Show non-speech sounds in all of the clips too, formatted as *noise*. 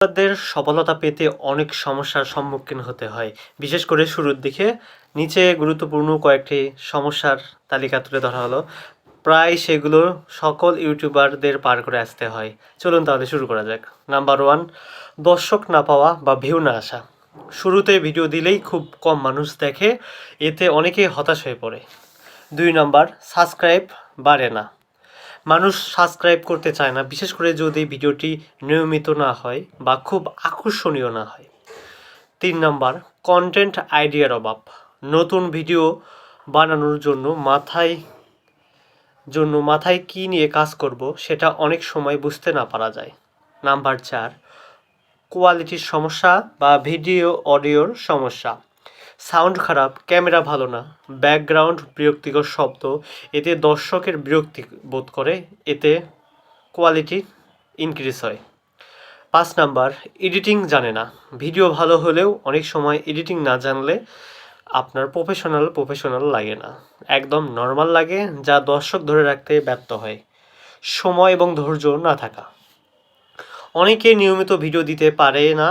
তাদের সফলতা পেতে অনেক সমস্যার সম্মুখীন হতে হয়। বিশেষ করে শুরুর দিকে নিচে গুরুত্বপূর্ণ কয়েকটি সমস্যার তালিকা তুলে ধরা হলো। প্রায় সেগুলো সকল ইউটিউবারদের পার করে আসতে হয়। চলুন তাহলে শুরু করা যাক। নাম্বার ওয়ান, দর্শক না পাওয়া বা ভিউ না আসা। শুরুতে ভিডিও দিলেই খুব কম মানুষ দেখে, এতে অনেকেই হতাশ হয়ে পড়ে। দুই নাম্বার, সাবস্ক্রাইব বাড়ে না। মানুষ সাবস্ক্রাইব করতে চায় না, বিশেষ করে যদি ভিডিওটি নিয়মিত না হয় বা খুব আকর্ষণীয় না হয়। তিন নাম্বার কন্টেন্ট আইডিয়ার অভাব। নতুন ভিডিও বানানোর জন্য মাথায় জন্য মাথায় কী নিয়ে কাজ করব সেটা অনেক সময় বুঝতে না পারা যায়। নাম্বার চার কোয়ালিটির সমস্যা বা ভিডিও অডিওর সমস্যা। সাউন্ড খারাপ, ক্যামেরা ভালো না, ব্যাকগ্রাউন্ড বিরক্তিকর শব্দ, এতে দর্শকের বিরক্তি বোধ করে, এতে কোয়ালিটি ইনক্রিজ হয়। পাঁচ নাম্বার, এডিটিং জানে না। ভিডিও ভালো হলেও অনেক সময় এডিটিং না জানলে আপনার প্রফেশনাল প্রফেশনাল লাগে না। একদম নর্মাল লাগে, যা দর্শক ধরে রাখতে ব্যর্থ হয়। সময় এবং ধৈর্য না থাকা। অনেকে নিয়মিত ভিডিও দিতে পারে না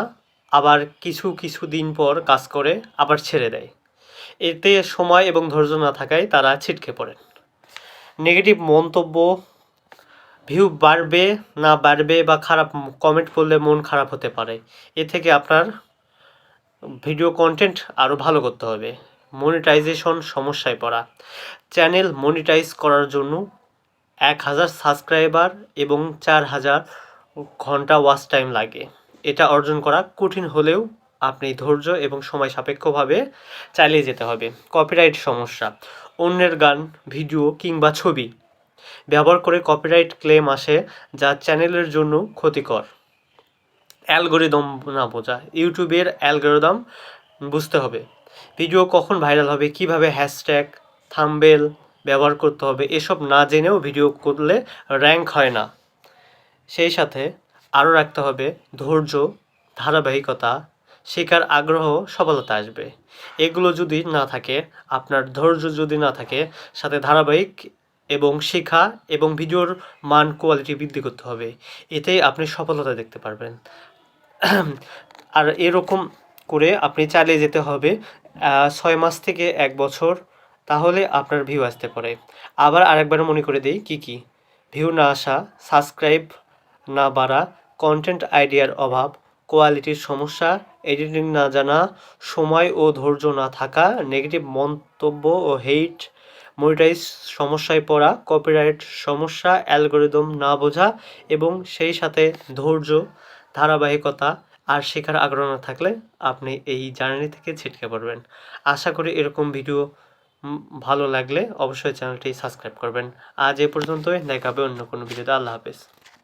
আবার কিছু কিছু দিন পর কাজ করে আবার ছেড়ে দেয়। এতে সময় এবং ধৈর্য না থাকায় তারা ছিটকে পড়েন। নেগেটিভ মন্তব্য, ভিউ বাড়বে, না বাড়বে বা খারাপ কমেন্ট করলে মন খারাপ হতে পারে। এ থেকে আপনার ভিডিও কন্টেন্ট আরও ভালো করতে হবে। মনিটাইজেশন সমস্যায় পড়া। চ্যানেল মনিটাইজ করার জন্য এক হাজার সাবস্ক্রাইবার এবং চার হাজার ঘণ্টা ওয়াচ টাইম লাগে। এটা অর্জন করা কঠিন হলেও আপনি ধৈর্য এবং সময় সাপেক্ষভাবে চালিয়ে যেতে হবে। কপিরাইট সমস্যা। অন্যের গান, ভিডিও কিংবা ছবি ব্যবহার করে কপিরাইট ক্লেম আসে যা চ্যানেলের জন্য ক্ষতিকর। অ্যালগোরিদম না বোঝা। ইউটিউবের অ্যালগোরিদম বুঝতে হবে। ভিডিও কখন ভাইরাল হবে, কীভাবে হ্যাশট্যাগ থাম্বেল ব্যবহার করতে হবে, এসব না জেনেও ভিডিও করলে র্যাঙ্ক হয় না। সেই সাথে আরও রাখতে হবে ধৈর্য, ধারাবাহিকতা শেখার আগ্রহ, সফলতা আসবে। এগুলো যদি না থাকে, আপনার ধৈর্য যদি না থাকে, সাথে ধারাবাহিক এবং শেখা এবং ভিডিওর মান কোয়ালিটি বৃদ্ধি করতে হবে। এতে আপনি সফলতা দেখতে পারবেন। *clears throat* আর এরকম করে আপনি চালিয়ে যেতে হবে ছয় মাস থেকে এক বছর, তাহলে আপনার ভিউ আসতে পারে। আবার আরেকবার মনে করে দিই, কী কী? ভিউ না আসা সাবস্ক্রাইব না বাড়া কন্টেন্ট আইডিয়ার অভাব কোয়ালিটির সমস্যা এডিটিং না জানা, সময় ও ধৈর্য না থাকা নেগেটিভ মন্তব্য ও হেইট মনিটাইজ সমস্যায় পড়া কপিরাইট সমস্যা অ্যালগোরিদম না বোঝা এবং সেই সাথে ধৈর্য, ধারাবাহিকতা আর শেখার আগ্রহ না থাকলে আপনি এই জার্নি থেকে ছিটকে পড়বেন। আশা করি এরকম ভিডিও ভালো লাগলে অবশ্যই চ্যানেলটি সাবস্ক্রাইব করবেন। আজ এ পর্যন্তই, দেখা হবে অন্য কোনো ভিডিওতে আল্লাহ হাফেজ।